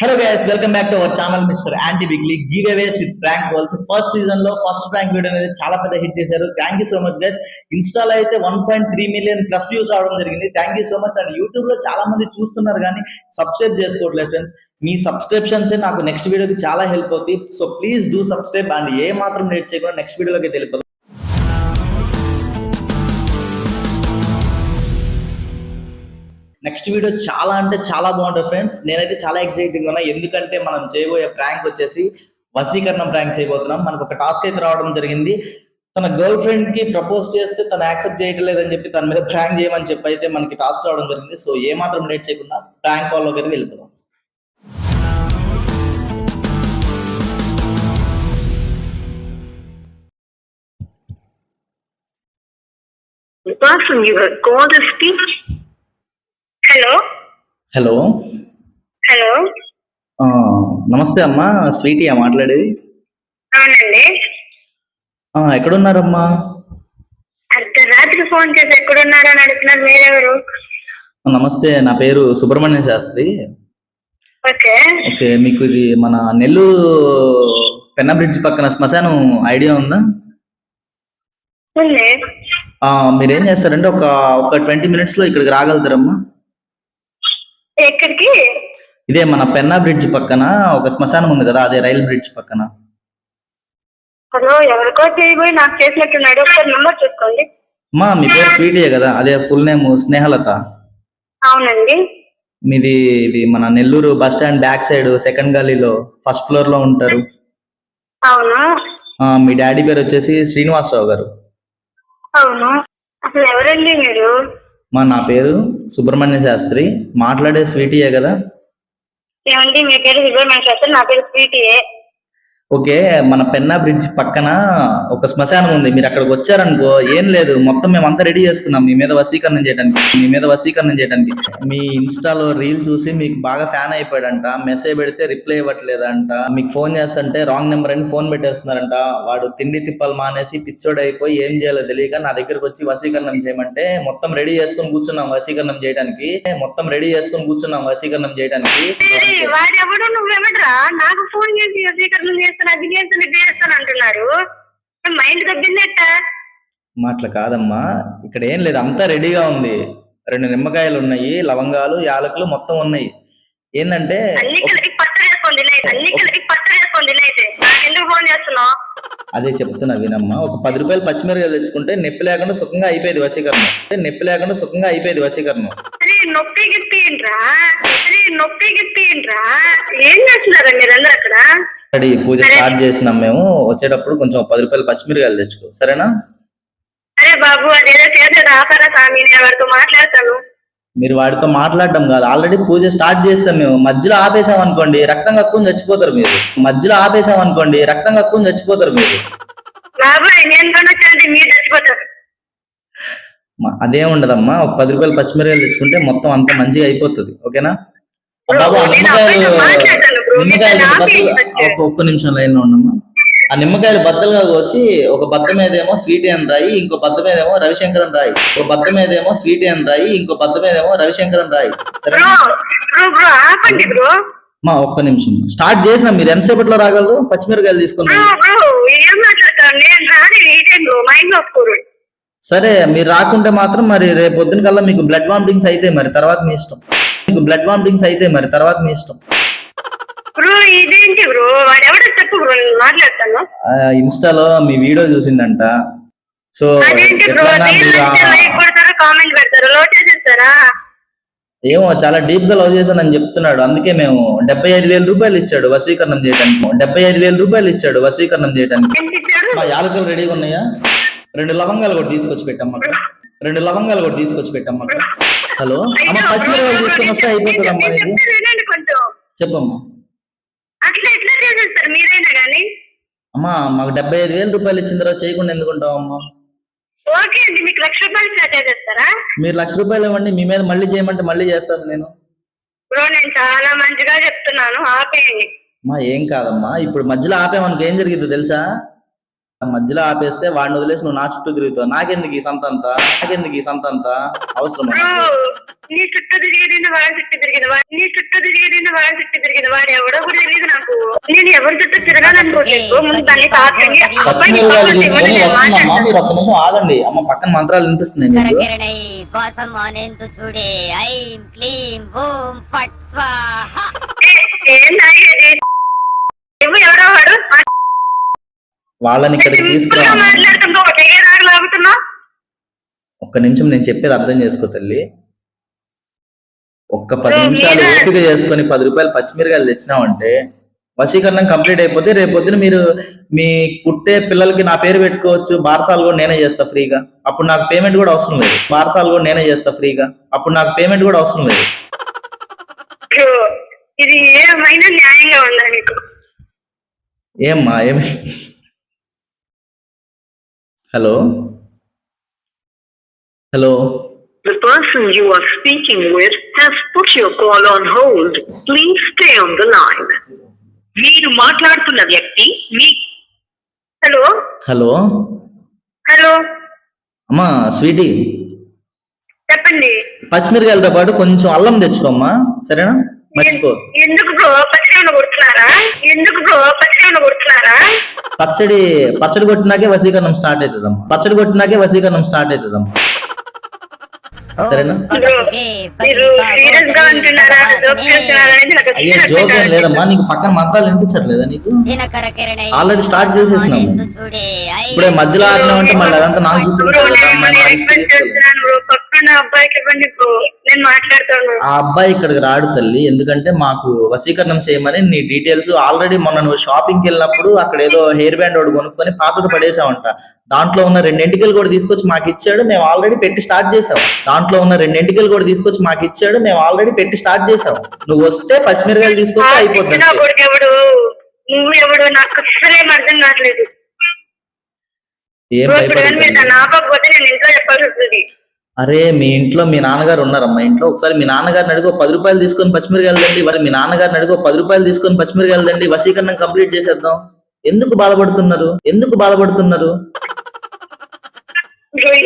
Hello guys welcome back to our channel mister anti bigly giveaways with prank calls first సీజన్లో first prank video అనేది చాలా పెద్ద hit చేశారు. Thank you so much guys ఇన్స్టాలో అయితే one point three million plus views రావడం జరిగింది. Thank you so much and యూట్యూబ్లో చాలా మంది చూస్తున్నారు కానీ సబ్స్క్రైబ్ చేసుకోవట్లేదు ఫ్రెండ్స్ మీ సబ్స్క్రిప్షన్స్ నాకు నెక్స్ట్ వీడియోకి చాలా హెల్ప్ అవుతుంది so please do subscribe and ఏ మాత్రం లేట్ చేయకుండా నెక్స్ట్ వీడియోలోకి తెలియదు నెక్స్ట్ వీడియో చాలా అంటే చాలా బాగుంటుంది ఫ్రెండ్స్. నేనైతే చాలా ఎక్సైటింగ్ ఉన్నా. ఎందుకంటే మనం చేయబోయే ప్రాంక్ వచ్చేసి వసీకరణం ప్రాంక్ చేయబోతున్నాం. మనకు ఒక టాస్క్ అయితే రావడం జరిగింది. తన గర్ల్ ఫ్రెండ్కి ప్రపోజ్ చేస్తే తను యాక్సెప్ట్ చేయట్లేదని చెప్పి తన మీద ప్రాంక్ చేయమని చెప్పి అయితే మనకి టాస్క్ రావడం జరిగింది. సో ఏ మాత్రం లేట్ చేయకుండా ప్రాంక్ కాల్లోకి అయితే వెళ్ళిపోదాం. The person you have called is speech. Hello. Hello. Hello. నమస్తే అమ్మా స్వీటీ మాట్లాడేది? అవునండి. ఎక్కడున్నారమ్మా? అర్ధరాత్రి ఫోన్ చేసి ఎక్కడున్నారని అడుగుతున్నారు మీరెవరు? నమస్తే నా పేరు సుబ్రహ్మణ్య శాస్త్రి. ఓకే. ఓకే మీకు ఇది మన నెల్లూరు పెన్నా బ్రిడ్జ్ పక్కన శ్మశానం ఐడియా ఉందా? మీరేం చేస్తారంటే ఒక ఒక ట్వంటీ మినిట్స్లో ఇక్కడికి రాగలుగుతారమ్మా. ఎక్కడికి? ఇదే మన పెన్నా బ్రిడ్జ్ పక్కన ఒక శ్మశానం ఉంది కదా అదే రైల్ బ్రిడ్జ్ పక్కన. హలో ఎవరికో చేయబోయి నాకు చేసినట్టున్నాడు. ఒకసారి నెంబర్ చూసుకోండి. అమ్మా మీ పేరు స్వీటీయే కదా అదే ఫుల్ నేమ్ స్నేహలత. అవునండి. మీది ఇది మన Nellore bus stand back side second గల్లీలో ఫస్ట్ ఫ్లోర్లో ఉంటారు. అవును? ఆ, మీ డాడీ పేరు వచ్చేసి శ్రీనివాసరావు గారు. అవును. అసలు ఎవరండి మీరు? మా నా పేరు సుబ్రహ్మణ్య శాస్త్రి. మాట్లాడే స్వీటీయే కదా? ఏమండి మీ పేరు సుబ్రహ్మణ్య శాస్త్రి నా పేరు స్వీటీయే. ఓకే మన పెన్నా బ్రిడ్జ్ పక్కన ఒక శ్మశానం ఉంది. మీరు అక్కడికి వచ్చారనుకో ఏం లేదు. మొత్తం మేము అంతా రెడీ చేసుకున్నాం. మీ మీద వసీకరణం చేయడానికి మీ మీద వసీకరణం చేయడానికి. మీ ఇన్స్టాలో రీల్ చూసి మీకు బాగా ఫ్యాన్ అయిపోయాడంట. మెసేజ్ పెడితే రిప్లై ఇవ్వట్లేదంట. మీకు ఫోన్ చేస్తుంటే రాంగ్ నెంబర్ అని ఫోన్ పెట్టేస్తున్నారంట. వాడు తిండి తిప్పలు మానేసి పిచ్చోడైపోయి అయిపోయి ఏం చేయాలో తెలియక నా దగ్గరకు వచ్చి వసీకరణం చేయమంటే మొత్తం రెడీ చేసుకుని కూర్చున్నాం వసీకరణం చేయడానికి. మొత్తం రెడీ చేసుకుని కూర్చున్నాం వసీకరణం చేయడానికి. నాకు ఫోన్ చేసి చేస్తాను అది చేస్తాను ఇది చేస్తాను అంటున్నారు. మైండ్ దబ్బిందట మాటలు కాదమ్మా. ఇక్కడ ఏం లేదు అంతా రెడీగా ఉంది. రెండు నిమ్మకాయలు ఉన్నాయి లవంగాలు యాలకులు మొత్తం ఉన్నాయి. ఏంటంటే అదే చెప్తున్నా వినమ్మా. ఒక పది రూపాయలు పచ్చిమిరకాయలు తెచ్చుకుంటే నొప్పి లేకుండా సుఖంగా అయిపోయేది వశీకరణం. నొప్పి లేకుండా సుఖంగా అయిపోయేది వశీకరణం. అరే నొప్పి గిప్పి ఏంట్రా? అరే నొప్పి గిప్పి ఏంట్రా? ఏం చేస్తున్నారా మీరందరూ అక్కడ? రెడీ పూజ స్టార్ట్ చేసినాం మేము. వచ్చేటప్పుడు కొంచెం పది రూపాయలు పచ్చిమిరకాయలు తెచ్చుకో. సరేనా? అరే బాబు అదేదో చేసేది ఆపరా స్వామి? నేను ఎవరితో మాట్లాడతాను. మీరు వాడితో మాట్లాడడం కాదు. ఆల్రెడీ పూజ స్టార్ట్ చేస్తాం మేము. మధ్యలో ఆపేసాం అనుకోండి రక్తం కక్కుని చచ్చిపోతారు మీరు. మధ్యలో ఆపేసాం అనుకోండి రక్తం కక్కుని చచ్చిపోతారు మీరు. బాబాయ్ నేను కొనొచ్చానంటే మీరు చచ్చిపోతారు. అదేం ఉండదమ్మా. ఒక పది రూపాయలు పచ్చిమిరకాయలు తెచ్చుకుంటే మొత్తం అంత మంచిగా అయిపోతుంది. ఓకేనా? బాబు ఆ నిమ్మకాయలు నిమ్మకాయలు. ఒక్క- నిమిషం లైన్లో ఉండమ్మా. ఆ నిమ్మకాయలు బద్దలుగా కోసి ఒక బద్ద మీదేమో స్వీట్ అని రాయి ఇంకో బద్ద మీదేమో రవిశంకరన్ రాయి. ఒక బద్ద మీదేమో స్వీట్ అని రాయి ఇంకో బద్ద మీదేమో రవిశంకరన్ రాయి. సరే మా ఒక్క నిమిషం. స్టార్ట్ చేసిన మీరు ఎంతసేపట్లో రాగలరు? పచ్చిమిరకాయలు తీసుకుని సరే మీరు రాకుంటే మాత్రం మరి రేపు పొద్దున కల్లా మీకు బ్లడ్ వామిటింగ్స్ అయితే మరి తర్వాత మీ ఇష్టం. మీకు బ్లడ్ వామిటింగ్స్ అయితే మరి తర్వాత మీ ఇష్టం. ఇన్స్టాలో మీ వీడియో చూసిండంట. సో ఏమో చాలా డీప్గా లవ్ చేశానని చెప్తున్నాడు. అందుకే మేము డెబ్బై ఐదు వేల రూపాయలు ఇచ్చాడు వసీకరణం చేయడానికి డెబ్బై ఐదు వేల రూపాయలు ఇచ్చాడు వసీకరణం చేయడానికి యాలకులు రెడీగా ఉన్నాయా? రెండు లవంగాలు కూడా తీసుకొచ్చి పెట్టమ్మా రెండు లవంగాలు కూడా తీసుకొచ్చి పెట్టమ్మా హలో? అమ్మ బ్రో, తీసుకొని వస్తే అయిపోతుందమ్మా నీకు. చెప్పమ్మా. అమ్మా మాకు డెబ్బై ఐదు వేల రూపాయలు ఇచ్చిన తర్వాత చేయకుండా ఎందుకు ఉంటావమ్మా? ఓకే అండి మీకు లక్ష రూపాయలు చేసేస్తారా? మీరు లక్ష రూపాయలు ఇవ్వండి మీ మీద మళ్ళీ చేయమంటే మళ్ళీ చేస్తా నేను. బ్రో నేను చాలా మంచిగా చెప్తున్నాను ఆపేయండి. అమ్మా ఏం కాదమ్మా ఇప్పుడు మధ్యలో ఆపేమనుకో ఏం జరిగిందో తెలుసా? మధ్యలో ఆపేస్తే వాడిని వదిలేసి నువ్వు నా చుట్టూ తిరుగుతావు నాకెందుకు ఈ సంత అంతా నాకెందుకు ఈ సంత అంతా అవసరం నీ చుట్టూ తిరిగింది వాడి చుట్టూ తిరిగింది వాడి నీ చుట్టూ తిరిగింది వాడి చుట్టూ తిరిగింది వాడు ఎవడో కూడా తెలియదు నాకు నేను ఎవరి చుట్టూ తిరగాలనుకోలేదు ముందు దాన్ని తాకండి. మీరు ఒక్క నిమిషం ఆగండి అమ్మ పక్కన మంత్రాలు మీకు స్వాహ ఏ, ఏం తాగేది ఎవరో వాడు వాళ్ళని ఇక్కడికి తీసుకురా. ఒక్క నిమిషం నేను చెప్పేది అర్థం చేసుకో తల్లి. ఒక్క పది నిమిషాలు? ఓపిక చేసుకొని పది రూపాయలు పచ్చిమిరకాయలు తెచ్చినామంటే వశీకరణం కంప్లీట్ అయిపోతే రేపు పొద్దున మీరు మీ పుట్టే పిల్లలకి నా పేరు పెట్టుకోవచ్చు. బారసాలు కూడా నేనే చేస్తా ఫ్రీగా. అప్పుడు నాకు పేమెంట్ కూడా అవసరం లేదు. బారసాలు కూడా నేనే చేస్తా ఫ్రీగా. అప్పుడు నాకు పేమెంట్ కూడా అవసరం లేదు. ఇది ఏమైనా న్యాయంగా ఉందా నీకు? ఏమ్మా ఏమి? Hello hello The person you are speaking with has put your call on hold. Please stay on the line. మీరు మాట్లాడుతున్న వ్యక్తి మీ హలో హలో హలో అమ్మా స్వీటీ చెప్పండి పచ్చిమిరకాయలతో పాటు కొంచెం అల్లం తెచ్చుకోమ్మా సరేనా ఎందుకు బ్రో? కొడుతున్నారా? ఎందుకు బ్రో? కొడుతున్నారా? పచ్చడి పచ్చడి కొట్టినాకే వసీకరణం స్టార్ట్ అవుతుందమ్మా పచ్చడి కొట్టినాకే వసీకరణం స్టార్ట్ అవుతుందమ్మా సరేనా? అయ్యో జోక్ ఏం లేదమ్మా. నీకు పక్కన మంత్రాలు వినిపించట్లేదా నీకు? Already start చేసేసినాము. ఇప్పుడే మధ్యలో ఆడినామంటే మళ్ళీ అదంతా నాకు చుట్టూ నేను అబ్బాయికి ఇవ్వండి మాట్లాడతాను. ఆ అబ్బాయి ఇక్కడికి రాడు తల్లి. ఎందుకంటే మాకు వశీకరణం చేయమని నీ డీటెయిల్స్ ఆల్రెడీ మొన్న నువ్వు షాపింగ్కి వెళ్ళినప్పుడు అక్కడ ఏదో హెయిర్ బ్యాండ్ ఒకటి కొనుక్కొని పాతది పడేసావంట. దాంట్లో ఉన్న రెండు ఎంటికలు కూడా తీసుకొచ్చి మాకు ఇచ్చాడు. మేము ఆల్రెడీ పెట్టి స్టార్ట్ చేసాం దాంట్లో ఉన్న రెండు ఎంటికలు కూడా తీసుకొచ్చి మాకు ఇచ్చాడు. మేము ఆల్రెడీ పెట్టి స్టార్ట్ చేసాం నువ్వు వస్తే పచ్చిమిరకాయలు తీసుకొస్తే అయిపోద్ది నా అంతే. కొడుకు ఎవడు? నువ్వు ఎవడు? నాకు అర్థం కావట్లేదు. ఏం కానీ మీరు ఆపకపోతే నేను ఇంట్లో చెప్పాల్సి వస్తుంది. అరే మీ ఇంట్లో మీ నాన్నగారు ఉన్నారమ్మా. ఇంట్లో ఒకసారి మీ నాన్నగారిని అడుగు పది రూపాయలు తీసుకొని పచ్చిమిరకాయలు దండి మరి మీ నాన్నగారిని అడుగు పది రూపాయలు తీసుకొని పచ్చిమిరకాయలు దండి వశీకరణం కంప్లీట్ చేసేద్దాం. ఎందుకు బాధపడుతున్నారు? ఎందుకు బాధపడుతున్నారు?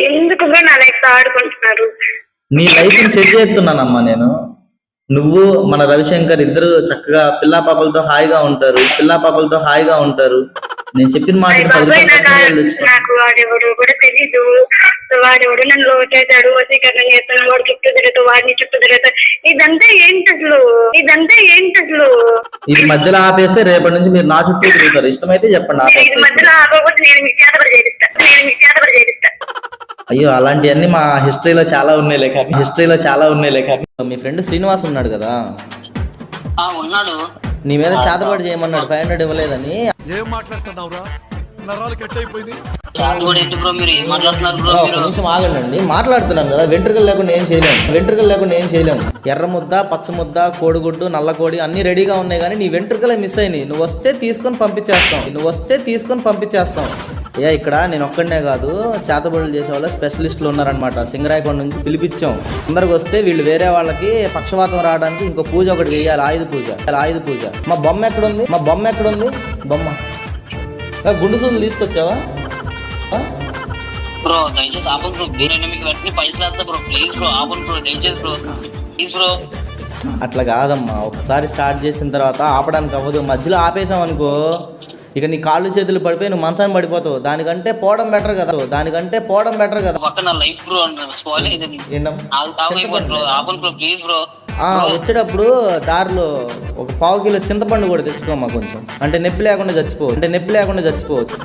ఎందుకు నా లైఫ్ ఆడుకుంటున్నారు? నీ లైఫ్ సెట్ చేస్తున్నానమ్మా నేను. నువ్వు మన రవిశంకర్ ఇద్దరు చక్కగా పిల్లా పాపలతో హాయిగా ఉంటారు. పిల్లా పాపలతో హాయిగా ఉంటారు. నేను చెప్పిన మాట నాకు వాడెవడు కూడా తెలీదు. వాడెవడు నన్ను లో చేశాడు వసీకరణ చేస్తాను వాడు చుట్టూ తిరుగుతూ వాడిని చుట్టూ తిరుగుతా. ఇదంతా ఏంటి అసలు? ఇదంతా ఏంటి అసలు? ఇది మధ్యలో ఆపేస్తే రేపటి నుంచి మీరు నా చుట్టూ తిరుగుతారు. ఇష్టమైతే చెప్పండి ఇది మధ్యలో ఆపకపోతే నేను మీకు చేతపడి చేపిస్తా నేను మీకు చేతపడి చేపిస్తా అయ్యో అలాంటివన్నీ మా హిస్టరీలో చాలా ఉన్నాయి లేక హిస్టరీలో చాలా ఉన్నాయి లేక మీ ఫ్రెండ్ శ్రీనివాస్ ఉన్నాడు కదా? ఆ ఉన్నాడు. నీ మీద చేతబడి చేయమన్నాడు. ఫైవ్ హండ్రెడ్ ఇవ్వలేదని. ఏం మాట్లాడుతున్నావురా? నరాలు కట్ అయిపోయింది. చాతుబడి ఏంటి బ్రో మీరు? ఏం మాట్లాడుతున్నారు బ్రో ఒక మీరు? నిమిషం ఆగండి మాట్లాడుతున్నాం కదా. వెంట్రుకలు లేకుండా ఏం చేయలేము వెంట్రుకలు లేకుండా ఏం చేయలేము ఎర్ర ముద్ద పచ్చ ముద్ద కోడిగుడ్డు నల్ల కోడి అన్ని రెడీగా ఉన్నాయి కానీ నీ వెంట్రుకలే మిస్ అయినాయి. నువ్వు వస్తే తీసుకొని పంపించేస్తాం. నువ్వు వస్తే తీసుకొని పంపించేస్తాం. ఏ ఇక్కడ నేను ఒక్కడనే కాదు చేతబడులు చేసే వాళ్ళ స్పెషలిస్టులు ఉన్నారనమాట సింగరాయకొండ నుంచి పిలిపించాం. అందరికి వస్తే వీళ్ళు వేరే వాళ్ళకి పక్షవాతం రావడానికి ఇంకో పూజ ఒకటి వేయాలి ఆయుధ పూజ. ఆయుధ పూజ. మా బొమ్మ ఎక్కడ ఉంది మా బొమ్మ ఎక్కడ ఉంది బొమ్మ గుండు సూదులు తీసుకొచ్చావా? బ్రో దయచేసి ఆపన్ బ్రో. నేను మీకు వెంటనే పైసలు వేస్తా బ్రో. ప్లీజ్ బ్రో ఆపన్ బ్రో. దయచేసి బ్రో. Please bro. అట్లా కాదమ్మా. ఒకసారి స్టార్ట్ చేసిన తర్వాత ఆపడానికి అవ్వదు. మధ్యలో ఆపేసాం అనుకో ఇక నీ కాళ్ళు చేతులు పడిపోయి నువ్వు మంచాన్ని పడిపోతావు. దానికంటే పోవడం బెటర్ కదా. దానికంటే పోవడం బెటర్ కదా. లైఫ్ బ్రో ప్లీజ్ బ్రో వచ్చేటప్పుడు దారిలో ఒక పావు కిలో చింతపండు కూడా తెచ్చుకోమ్మా కొంచెం. అంటే నొప్పి లేకుండా చచ్చిపోవచ్చు అంటే నొప్పి లేకుండా చచ్చిపోవచ్చు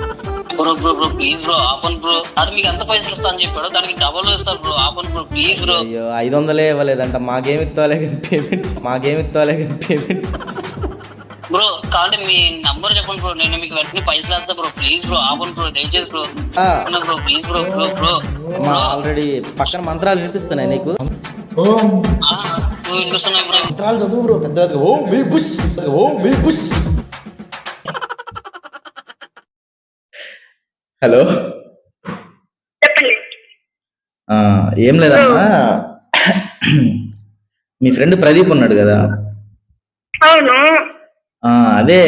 bro bro bro please bro ఆపన్ bro అది మీకు ఎంత పైసలు ఇస్తా అని చెప్పాడు దానికి డబల్ ఇస్తారు బ్రో ఆపన్ బ్రో ప్లీజ్ బ్రో అయ్యో ఐదు వందలే ఇవ్వలేదంట. మాకేమి ఇస్తాలే కానీ పేమెంట్ మాకేమి ఇస్తాలే కానీ పేమెంట్ బ్రో కావాలంటే మీ నంబర్ చెప్పండి బ్రో నేను మీకు వెంటనే పైసలు వేస్తా బ్రో ప్లీజ్ బ్రో ఆపన్ బ్రో దయచేసి బ్రో ఆ, bro please bro bro bro already పక్కన మంత్రాలు వినిపిస్తున్నాయి నీకు. ఆ, నువ్వు వినిపిస్తున్నాయి బ్రో మంత్రాలు చదువు బ్రో పెద్ద. ఓ మీ బుష్ ఓ మీ బుష్. హలో. చెప్పండి. ఆ, ఏం లేదమ్మా. మీ ఫ్రెండ్ ప్రదీప్ ఉన్నాడు కదా. అవును. అదే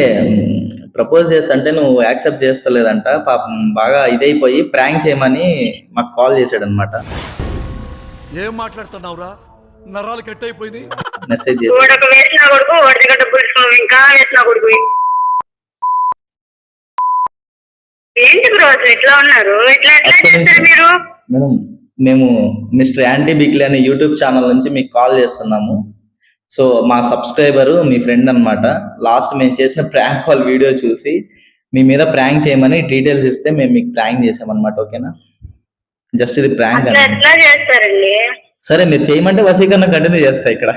ప్రపోజ్ చేస్తుంటే నువ్వు యాక్సెప్ట్ చేస్తలేదంట. పాపం బాగా ఇదైపోయి ప్రాంక్ చేయమని మాకు కాల్ చేశాడు అనమాట ఏం మాట్లాడుతున్నావురా? నరాలు కట్ అయిపోయింది మెసేజ్ మేడం మేము మిస్టర్ యాంటీ బిక్లీ అనే యూట్యూబ్ ఛానల్ నుంచి మీకు కాల్ చేస్తున్నాము. సో మా సబ్స్క్రైబర్ మీ ఫ్రెండ్ అన్నమాట. లాస్ట్ మేము చేసిన ప్రాంక్ కాల్ వీడియో చూసి మీ మీద ప్రాంక్ చేయమని డీటెయిల్స్ ఇస్తే మేము మీకు ప్రాంక్ చేసామన్నమాట ఓకేనా? జస్ట్ ఇది ప్రాంక్ అండి సరే మీరు చేయమంటే వసీకరణ కంటిన్యూ చేస్తా ఇక్కడ.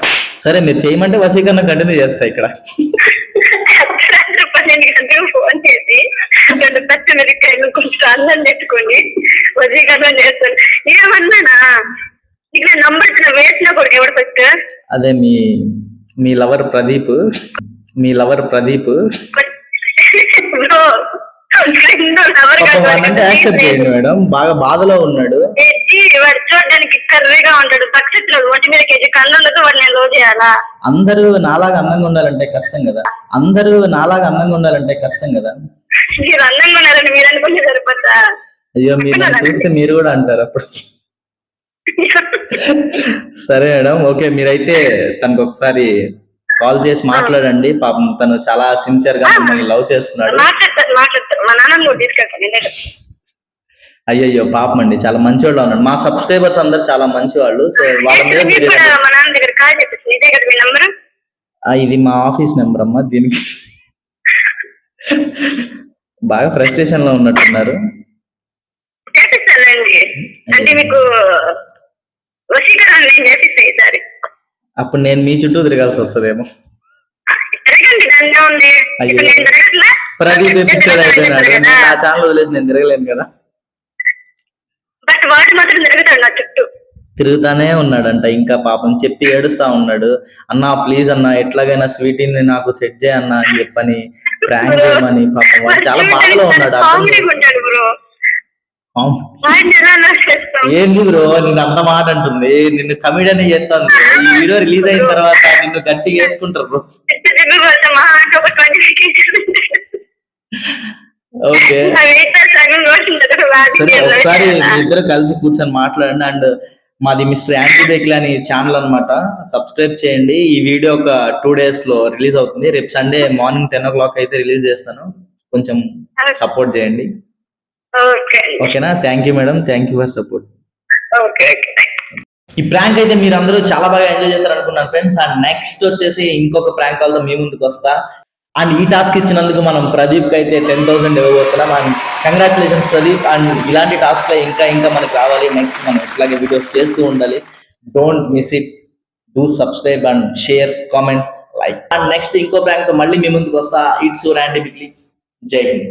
సరే మీరు చేయమంటే వసీకరణ కంటిన్యూ చేస్తా ఇక్కడ. ఫోన్ చేసి రెండు పచ్చిమిరకాయలు కొంచెం అన్నం పెట్టుకొని వజీకరణం చేస్తాను ఏమన్నానా? ఇక్కడ నంబర్ వేసిన కొడుకు ఎవడు ఫస్ట్ అదే మీ మీ లవర్ ప్రదీప్ మీ లవర్ ప్రదీప్. బ్రో ఫ్రెండ్ ఎవరు పాపం వాడినంటే యాక్సెప్ట్ చేయండి మేడం. బాగా బాధలో ఉన్నాడు. వాడు చూడడానికి కర్రీగా ఉంటాడు. పక్షిలో ఒంటి మీద కేజీ నేను లో చేయాలా? అందరూ నాలాగా అందంగా ఉండాలంటే కష్టం కదా. అందరూ నాలాగా అందంగా ఉండాలంటే కష్టం కదా. మీరు అందంగా ఉన్నారని మీరు అనుకుంటే సరిపోతా అయ్యో మీరు నన్ను చూస్తే మీరు కూడా అంటారు అప్పుడు. సరే మేడం ఓకే మీరైతే తనకు ఒకసారి కాల్ చేసి మాట్లాడండి. పాపం తను చాలా సిన్సియర్గా మిమ్మల్ని లవ్ చేస్తున్నాడు. అయ్యయ్యో పాపం అండి చాలా మంచివాళ్ళు ఉన్నాడు మా సబ్స్క్రైబర్స్ అందరు చాలా మంచి వాళ్ళు సో వాళ్ళ మీద ఇదే మీ నంబర్ ఆ, ఇది మా ఆఫీస్ నెంబర్ అమ్మా దీనికి. బాగా ఫ్రస్ట్రేషన్లో ఉన్నట్టున్నారు. అంటే మీకు వశీకరణ నేను చేపిస్తా ఈసారి అప్పుడు నేను మీ చుట్టూ తిరగాల్సి వస్తుందేమో. తిరగండి దానిలో ఉంది. అయ్యో. ఇప్పుడు నేను తిరగట్లా? ప్రదీప్ ఎపిసోడ్ అయిపోయినాడు కదా. నా ఛానల్ వదిలేసి నేను తిరగలేను కదా. బట్ వాడు మాత్రం తిరుగుతాడు నా చుట్టూ. తిరుగుతానే ఉన్నాడంట. ఇంకా పాపం చెప్పి ఏడుస్తా ఉన్నాడు. అన్నా ప్లీజ్ అన్నా ఎట్లాగైనా స్వీటీని నాకు సెట్ చేయన్నా అని చెప్పని ప్రాంక్ చేయమని పాపం వాడు చాలా బాధలో ఉన్నాడు అర్థం చేసుకో. ఉంటాడు బ్రో అవును. వాడిని ఎలా నాకు చేస్తాం ఏంది బ్రో నిన్ను అంత మాట అంటుంది. నిన్ను కమిడియన్ చేస్తాను. ఈ వీడియో రిలీజ్ అయిన తర్వాత నిన్ను గట్టిగా వేసుకుంటారు బ్రో. ఓకే. సరే ఒకసారి మీ ఇద్దరు కలిసి కూర్చొని మాట్లాడండి. అండ్ మాది మిస్టర్ యాంటీ బేక్లీ అని ఛానల్ అన్నమాట. సబ్స్క్రైబ్ చేయండి. ఈ వీడియో ఒక టూ డేస్లో రిలీజ్ అవుతుంది. రేపు Sunday morning ten o'clock అయితే రిలీజ్ చేస్తాను. కొంచెం సపోర్ట్ చేయండి. ఓకేనా? Thank you madam. Thank you for support. ఈ ప్రాంక్ అయితే మీరు అందరూ చాలా బాగా ఎంజాయ్ చేస్తారు అనుకున్నాను ఫ్రెండ్స్. అండ్ నెక్స్ట్ వచ్చేసి ఇంకొక ప్రాంక్ కాల్తో మీ ముందుకు వస్తా. అండ్ ఈ టాస్క్ ఇచ్చినందుకు మనం ప్రదీప్కి అయితే టెన్ థౌసండ్ ఇవ్వబోతున్నాం అండ్ కంగ్రాచులేషన్స్ ప్రదీప్. అండ్ ఇలాంటి టాస్క్లో ఇంకా ఇంకా మనకు రావాలి. నెక్స్ట్ మనం ఇట్లాగే వీడియోస్ చేస్తూ ఉండాలి. Don't miss it do subscribe and share comment like and next ఇంకో ప్రాంక్తో మళ్ళీ మీ ముందుకు వస్తా. ఇట్స్ యాంటీ బిక్లీ జై హింద్